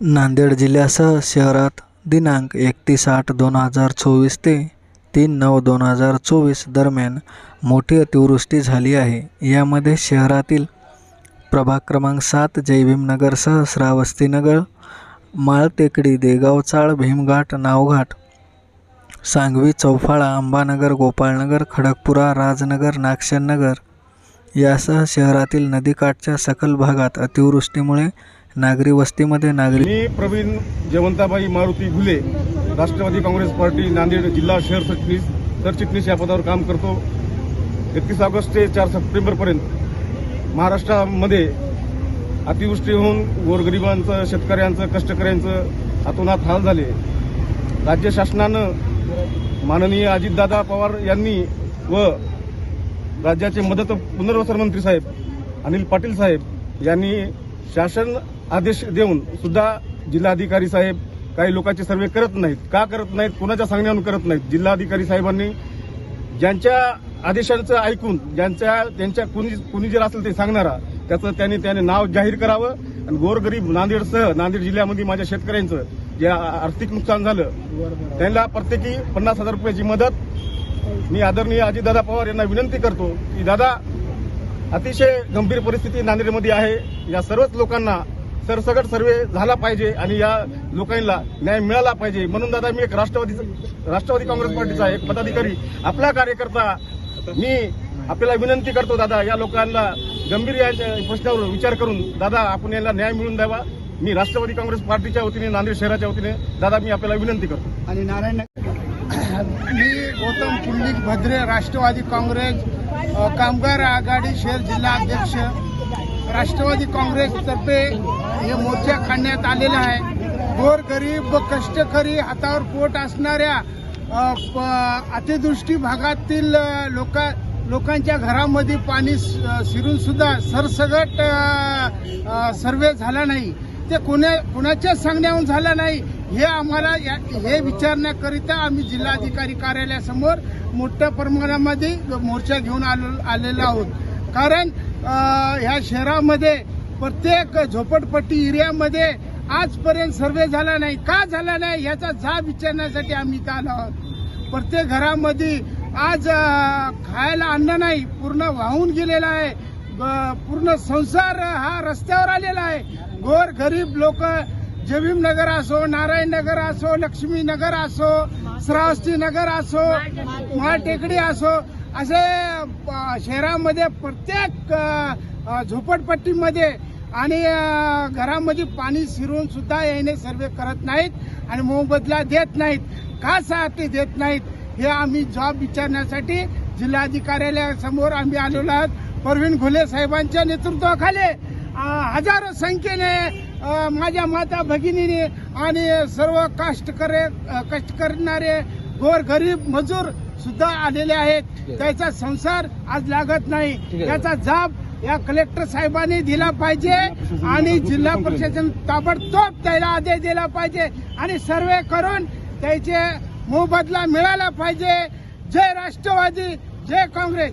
नांदेड जिल्ह्यासह शहरात दिनांक एकतीस आठ दोन हजार चोवीस ते तीन नऊ दोन हजार चोवीस दरम्यान मोठी अतिवृष्टी झाली आहे. यामध्ये शहरातील प्रभाग क्रमांक सात जयभीमनगरसह श्रावस्तीनगर माळटेकडी देगाव चाळ भीमघाट नावघाट सांगवी चौफाळा अंबानगर गोपाळनगर खडकपुरा राजनगर नागशननगर यासह शहरातील नदीकाठच्या सखल भागात अतिवृष्टीमुळे नागरी वस्तीमध्ये नागरी मी प्रवीण जयवंताबाई मारुती घुले राष्ट्रवादी काँग्रेस पार्टी नांदेड जिल्हा शहर सरचिटणीस सरचिटणीस या पदावर काम करतो. एकतीस ऑगस्ट ते चार सप्टेंबरपर्यंत महाराष्ट्रामध्ये अतिवृष्टी होऊन गोरगरिबांचं शेतकऱ्यांचं कष्टकऱ्यांचं हातोनात हाल झाले. राज्य शासनानं माननीय अजितदादा पवार यांनी व राज्याचे मदत पुनर्वसन मंत्री साहेब अनिल पाटील साहेब यांनी शासन आदेश देऊन सुद्धा जिल्हाधिकारी साहेब काही लोकांचे सर्वे करत नाहीत. का करत नाहीत? कोणाच्या सांगण्यावरून करत नाहीत? जिल्हाधिकारी साहेबांनी ज्यांच्या आदेशांचं ऐकून ज्यांच्या त्यांच्या कुणी कुणी जर असेल ते सांगणारा त्याचं त्यांनी त्याने नाव जाहीर करावं. आणि गोरगरीब नांदेडसह नांदेड जिल्ह्यामध्ये माझ्या शेतकऱ्यांचं जे आर्थिक नुकसान झालं त्यांना प्रत्येकी पन्नास हजार रुपयाची मदत मी आदरणीय अजितदादा पवार यांना विनंती करतो की दादा अतिशय गंभीर परिस्थिती नांदेडमध्ये आहे. या सर्वच लोकांना सरसकट सर्वे झाला पाहिजे आणि या लोकांना न्याय मिळाला पाहिजे. म्हणून दादा मी एक राष्ट्रवादी राष्ट्रवादी काँग्रेस पार्टीचा एक पदाधिकारी आपला कार्यकर्ता मी आपल्याला विनंती करतो दादा या लोकांना गंभीर या प्रश्नावर विचार करून दादा आपण यांना न्याय मिळून द्यावा. मी राष्ट्रवादी काँग्रेस पार्टीच्या वतीने नांदेड शहराच्या वतीने दादा मी आपल्याला विनंती करतो. आणि नारायण मी गौतम पुंडलिक भद्रे राष्ट्रवादी काँग्रेस कामगार आघाडी शहर जिल्हा अध्यक्ष राष्ट्रवादी काँग्रेसतर्फे हे मोर्चा काढण्यात आलेला आहे. गोर गरीब कष्टकरी हातावर पोट असणाऱ्या अतिदृष्टी प- भागातील लोका लोक लोकांच्या घरामध्ये पाणी शिरून सुद्धा सरसगट सर्वे झाला नाही. ते कुणा कुणाच्याच सांगण्याहून झालं नाही हे आम्हाला या- हे विचारण्याकरिता आम्ही जिल्हाधिकारी कार्यालयासमोर मोठ्या प्रमाणामध्ये मोर्चा घेऊन आलो आलेलो आहोत. कारण ह्या शहरामध्ये प्रत्येक झोपडपट्टी एरियामध्ये आजपर्यंत सर्वे झाला नाही. का झाला नाही याचा जाब विचारण्यासाठी आम्ही इथं आलो आहोत. प्रत्येक घरामध्ये आज खायला अन्न नाही पूर्ण वाहून गेलेला आहे. ब- पूर्ण संसार हा रस्त्यावर आलेला आहे. गोर गरीब लोक जमीम नगर असो नारायण नगर असो लक्ष्मी नगर असो श्रावस्ती नगर असो महाटेकडी असो असे शहरामध्ये प्रत्येक झोपडपट्टीमध्ये आणि घरामध्ये पाणी शिरून सुद्धा याने सर्वे करत नाहीत आणि मोबदला देत नाहीत. का साठी देत नाहीत? हे आम्ही जॉब विचारण्यासाठी जिल्हाधिकाऱ्यालयासमोर आम्ही आलेलो आहोत. परवीन घुले साहेबांच्या नेतृत्वाखाली हजारो संख्येने माझ्या माता भगिनीने आणि सर्व कष्टकरे करे कष्ट करणारे गोर गरीब मजूर सुद्धा आलेले आहेत. त्याचा संसार आज लागत नाही. त्याचा जाब या कलेक्टर साहेबांनी दिला पाहिजे आणि जिल्हा प्रशासन ताबडतोब त्याला आदेश दिला पाहिजे आणि सर्वे करून त्याचे मोबदला मिळाला पाहिजे. जय राष्ट्रवादी जय काँग्रेस.